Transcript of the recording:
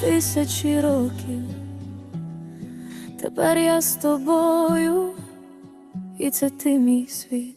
тисячі років. Тепер я з тобою, і це ти мій світ.